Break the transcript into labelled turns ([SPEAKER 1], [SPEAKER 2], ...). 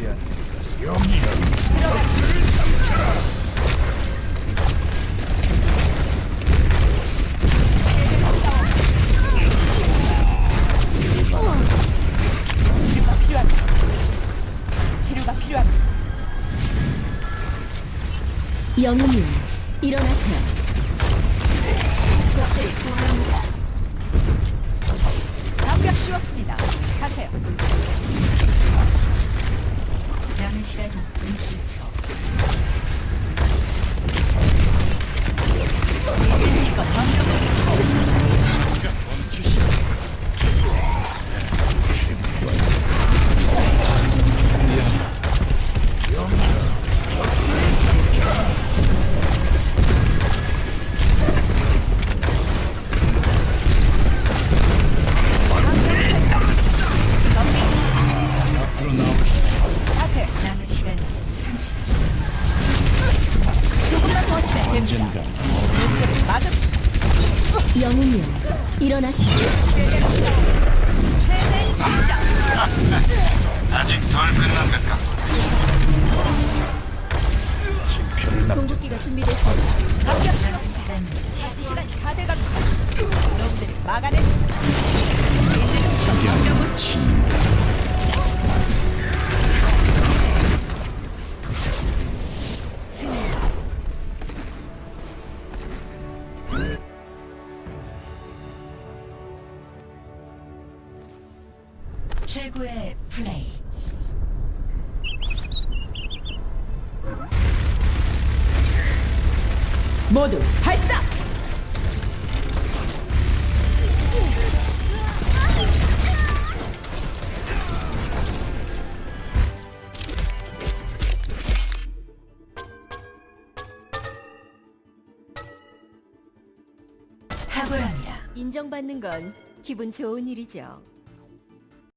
[SPEAKER 1] 죽지
[SPEAKER 2] 필요합니다.
[SPEAKER 3] 영웅님, 일어나세요.
[SPEAKER 2] 장벽 씌웠습니다. 자세요.
[SPEAKER 3] 남은 시간 60 남은 시간 30초.
[SPEAKER 2] 조금만 더 힘내.
[SPEAKER 1] 언젠가
[SPEAKER 2] 눈들을 맞읍시다.
[SPEAKER 3] 영웅님, 일어나세요.
[SPEAKER 4] 아직 덜 끝난 것 같아.
[SPEAKER 3] 공격기가. 남은 시간 최고의 플레이.
[SPEAKER 2] 모두 발사!
[SPEAKER 3] 탁월합니다. 인정받는 건 기분 좋은 일이죠.